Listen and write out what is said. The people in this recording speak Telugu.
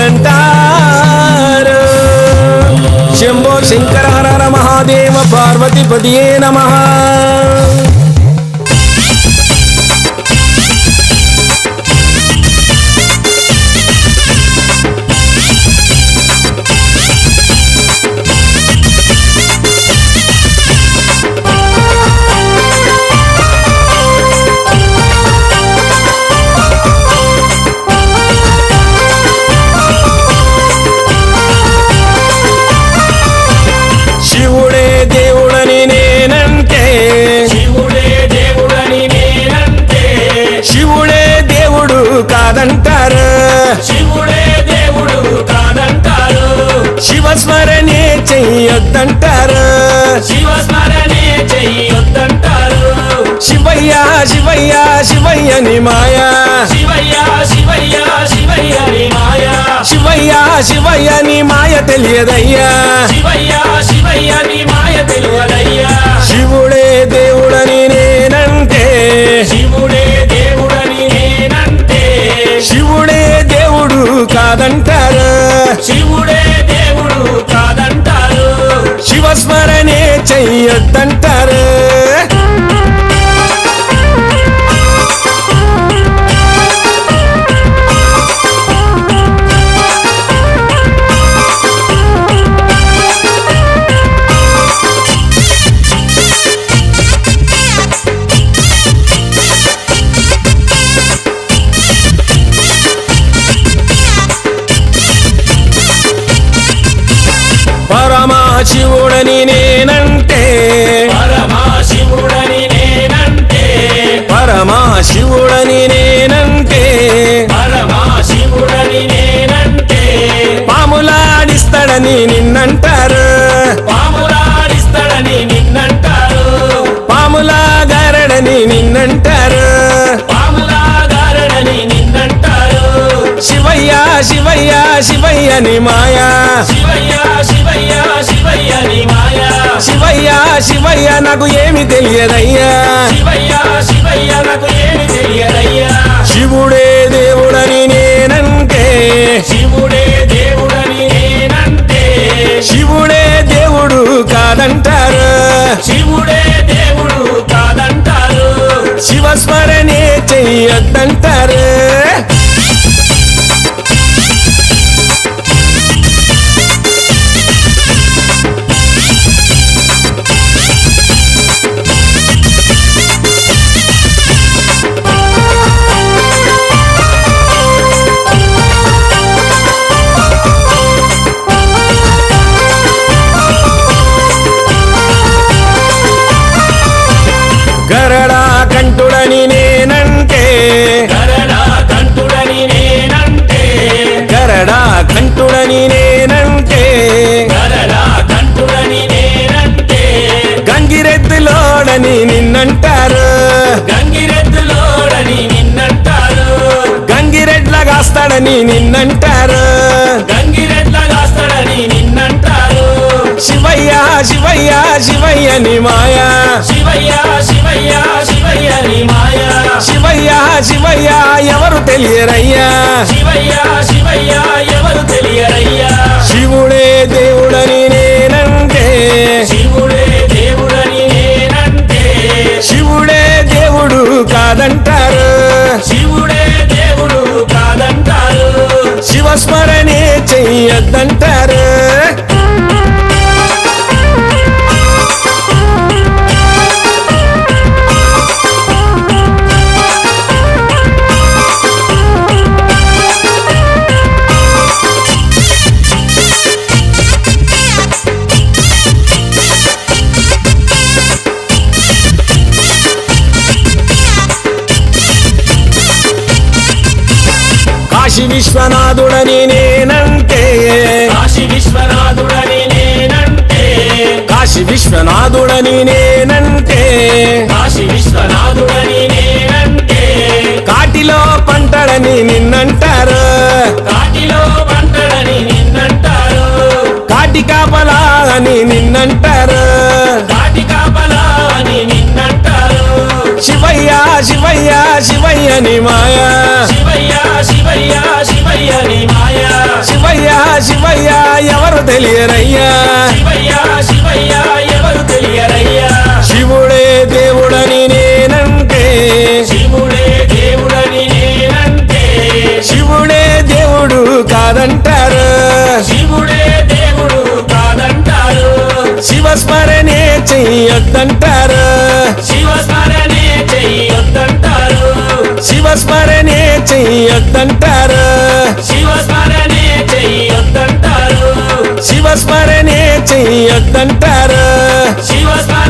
చెయ్యొద్దంటారు శంభో శంకర హర హర మహాదేవ పార్వతిపతియే నమః శివస్మరణే చెయ్యొద్దంటారు శివస్మరణే చెయ్యొద్దంటారు శివయ్య శివయ్య శివయ్యని మాయా. శివయ్య శివయ్య శివయ్య నీ మాయ. శివయ్య శివయ్యని మాయ తెలియదయ్యా. శివయ్య శివయ్య నీ మాయ తెలియదయ్యా. శివుడే చెయ్యొద్దంటారు పరమాశివుడని నేనంటే పరమాశివుడని నేనంటే. పరమాశివుడని నేనంటే. పరమాశివుడని నేనంటే. పాములాడిస్తాడని నిన్నంటారు. పాములాడిస్తాడని నిన్నంటారు. పాములాగారడని నిన్నంటారు. పాములాగారడని నిన్నంటారు. శివయ్య శివయ్య శివయ్యని మాయా. శివయ్య శివయ్య శివయ్య శివయ్య నాకు ఏమి తెలియదయ్యా. శివుడే దేవుడని నేనంటే. శివుడే దేవుడని నేనంటే. శివుడే దేవుడు కాదంటారు. శివుడే దేవుడు కాదంటారు. శివస్మరణే చెయ్యొద్దంటారు. కంటుడని నేనంటే. కంటుడని నేనంటే. గంగిరెద్దులోడని నిన్నంటారు. గంగిరెద్దులోడని నిన్నంటారు. గంగిరెడ్ల కాస్తాడని నిన్నంటారు. గంగిరెద్ల కాస్తాడని నిన్నంటారు. శివయ్య శివయ్య శివయ్యని మాయా. శివయ్య శివయ్య శివయ్య నీ మాయ. శివయ్య శివయ్య ఎవరు తెలియరయ్యా. శివయ్య శివస్మరణే చెయ్యొద్దంటారు కాశీ విశ్వనాథుడని నేనంటే. కాశీ విశ్వనాథుడని నేనంటే. కాశీ విశ్వనాథుడని నేనంటే. కాశీ విశ్వనాథుడని నేనంటే. కాటిలో పంటడని నిన్నంటారు. కాటిలో పంటడని నిన్నంటారు. కాటి కాపలా అని నిన్నంటారు. కాటి కాపలా అని నిన్నంటారు. శివయ్య శివయ్య శివయ్య నీ మాయా. శివయ్య శివయ్య నీ మాయ. శివయ్య శివయ్య ఎవరు తెలియరయ్యా శివయ్య శివయ్య ఎవరు తెలియరయ్యా శివుడే దేవుడని నేనంటే. శివుడే దేవుడని నేనంటే. శివుడే దేవుడు కాదంటారు. శివుడే దేవుడు కాదంటారు. శివస్మరణే చెయ్యొద్దంటారు. శివస్మరణే చెయ్యొద్దంటారు. శివస్మరణే చెయ్యొద్దంటారు. శివస్మరణే చెయ్యొద్దంటారు. శివస్మరణే చెయ్యొద్దంటారు. శివస్మరణే చెయ్యొద్దంటారు